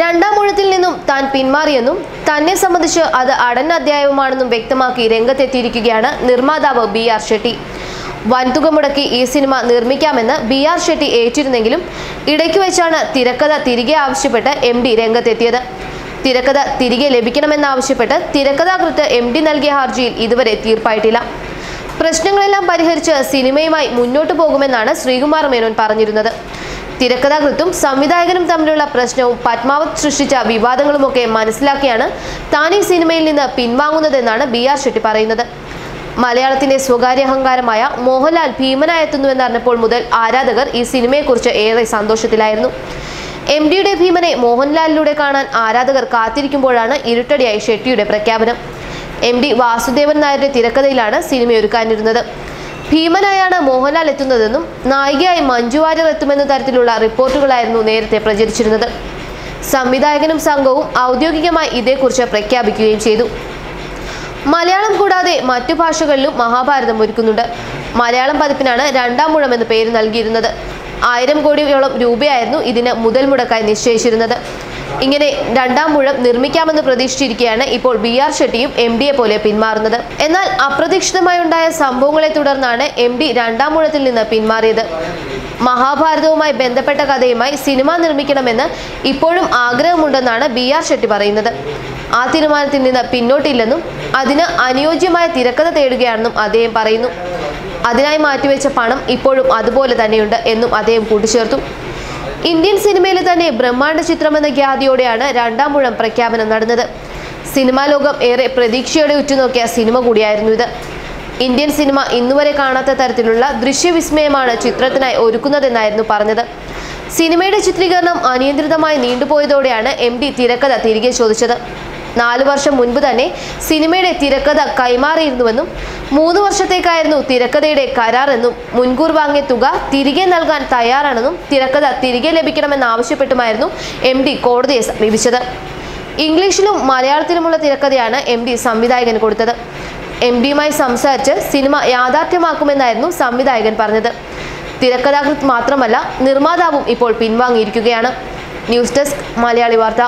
രണ്ടാം ഊഴത്തിൽ നിന്നും താൻ പിന്മാറിയെന്നും തന്നെ സംബന്ധിച്ച് അത് അടൻ അധ്യായവുമാണെന്നും വ്യക്തമാക്കി രംഗത്തെത്തിയിരിക്കുകയാണ് നിർമ്മാതാവ് ബി ആർ ഷെട്ടി. വൻതുക മുടക്കി ഈ സിനിമ നിർമ്മിക്കാമെന്ന് ബി ആർ ഷെട്ടി ഏറ്റിരുന്നെങ്കിലും ഇടയ്ക്ക് വെച്ചാണ് തിരക്കഥ തിരികെ ആവശ്യപ്പെട്ട് എം ഡി രംഗത്തെത്തിയത്. തിരക്കഥ തിരികെ ലഭിക്കണമെന്നാവശ്യപ്പെട്ട് തിരക്കഥാകൃത്ത് എം ഡി നൽകിയ ഹർജിയിൽ ഇതുവരെ തീർപ്പായിട്ടില്ല. പ്രശ്നങ്ങളെല്ലാം പരിഹരിച്ച് സിനിമയുമായി മുന്നോട്ടു പോകുമെന്നാണ് ശ്രീകുമാർ മേനോൻ പറഞ്ഞിരുന്നത്. തിരക്കഥാകൃത്തും സംവിധായകനും തമ്മിലുള്ള പ്രശ്നവും പത്മാവത് സൃഷ്ടിച്ച വിവാദങ്ങളുമൊക്കെ മനസ്സിലാക്കിയാണ് താൻ ഈ സിനിമയിൽ നിന്ന് പിൻവാങ്ങുന്നതെന്നാണ് ബി ആർ ഷെട്ടി പറയുന്നത്. മലയാളത്തിന്റെ സ്വകാര്യ അഹങ്കാരമായ മോഹൻലാൽ ഭീമനായെത്തുന്നുവെന്നറിഞ്ഞപ്പോൾ മുതൽ ആരാധകർ ഈ സിനിമയെക്കുറിച്ച് ഏറെ സന്തോഷത്തിലായിരുന്നു. എം ഡിയുടെ ഭീമനെ മോഹൻലാലിലൂടെ കാണാൻ ആരാധകർ കാത്തിരിക്കുമ്പോഴാണ് ഇരുട്ടടിയായി ഷെട്ടിയുടെ പ്രഖ്യാപനം. എം ഡി വാസുദേവൻ നായരുടെ തിരക്കഥയിലാണ് സിനിമയൊരുക്കാനിരുന്നത്. ഭീമനായാണ് മോഹൻലാൽ എത്തുന്നതെന്നും നായികയായി മഞ്ജു വാര്യർ എത്തുമെന്ന തരത്തിലുള്ള റിപ്പോർട്ടുകളായിരുന്നു നേരത്തെ പ്രചരിച്ചിരുന്നത്. സംവിധായകനും സംഘവും ഔദ്യോഗികമായി ഇതേക്കുറിച്ച് പ്രഖ്യാപിക്കുകയും ചെയ്തു. മലയാളം കൂടാതെ മറ്റു ഭാഷകളിലും മഹാഭാരതം ഒരുക്കുന്നുണ്ട്. മലയാളം പതിപ്പിനാണ് രണ്ടാം മുഴം എന്ന് പേര് നൽകിയിരുന്നത്. ആയിരം കോടിയോളം രൂപയായിരുന്നു ഇതിന് മുതൽ മുടക്കായി നിശ്ചയിച്ചിരുന്നത്. ഇങ്ങനെ രണ്ടാം മുഴം നിർമ്മിക്കാമെന്ന് പ്രതീക്ഷിച്ചിരിക്കുകയാണ് ഇപ്പോൾ ബി ആർ ഷെട്ടിയും എം ഡിയെ പോലെ പിന്മാറുന്നത്. എന്നാൽ അപ്രതീക്ഷിതമായി ഉണ്ടായ സംഭവങ്ങളെ തുടർന്നാണ് എം ഡി രണ്ടാം മുഴത്തിൽ നിന്ന് പിന്മാറിയത്. മഹാഭാരതവുമായി ബന്ധപ്പെട്ട കഥയുമായി സിനിമ നിർമ്മിക്കണമെന്ന് ഇപ്പോഴും ആഗ്രഹമുണ്ടെന്നാണ് ബി ആർ ഷെട്ടി പറയുന്നത്. ആ തീരുമാനത്തിൽ നിന്ന് പിന്നോട്ടില്ലെന്നും അതിന് അനുയോജ്യമായ തിരക്കഥ തേടുകയാണെന്നും അദ്ദേഹം പറയുന്നു. അതിനായി മാറ്റിവെച്ച പണം ഇപ്പോഴും അതുപോലെ തന്നെയുണ്ട് എന്നും അദ്ദേഹം കൂട്ടിച്ചേർത്തു. ഇന്ത്യൻ സിനിമയിലെ തന്നെ ബ്രഹ്മാണ്ഡ ചിത്രമെന്ന ഖ്യാതിയോടെയാണ് രണ്ടാം മുഴം പ്രഖ്യാപനം നടന്നത്. സിനിമാ ലോകം ഏറെ പ്രതീക്ഷയോടെ ഉറ്റുനോക്കിയ സിനിമ കൂടിയായിരുന്നു ഇത്. ഇന്ത്യൻ സിനിമ ഇന്നുവരെ കാണാത്ത തരത്തിലുള്ള ദൃശ്യവിസ്മയമാണ് ചിത്രത്തിനായി ഒരുക്കുന്നതെന്നായിരുന്നു പറഞ്ഞത്. സിനിമയുടെ ചിത്രീകരണം അനിയന്ത്രിതമായി നീണ്ടുപോയതോടെയാണ് എം ഡി തിരക്കഥ തിരികെ ചോദിച്ചത്. നാലു വർഷം മുൻപ് തന്നെ സിനിമയുടെ തിരക്കഥ കൈമാറിയിരുന്നുവെന്നും മൂന്ന് വർഷത്തേക്കായിരുന്നു തിരക്കഥയുടെ കരാറെന്നും മുൻകൂർ വാങ്ങിയ തുക തിരികെ നൽകാൻ തയ്യാറാണെന്നും തിരക്കഥ തിരികെ ലഭിക്കണമെന്നാവശ്യപ്പെട്ടുമായിരുന്നു എം ഡി കോടതിയെ സമീപിച്ചത്. ഇംഗ്ലീഷിലും മലയാളത്തിലുമുള്ള തിരക്കഥയാണ് എം ഡി സംവിധായകന് കൊടുത്തത്. എം ഡിയുമായി സംസാരിച്ച് സിനിമ യാഥാർത്ഥ്യമാക്കുമെന്നായിരുന്നു സംവിധായകൻ പറഞ്ഞത്. തിരക്കഥാകൃത്ത് മാത്രമല്ല നിർമ്മാതാവും ഇപ്പോൾ പിൻവാങ്ങിയിരിക്കുകയാണ്. ന്യൂസ് ഡെസ്ക് മലയാളി വാർത്ത.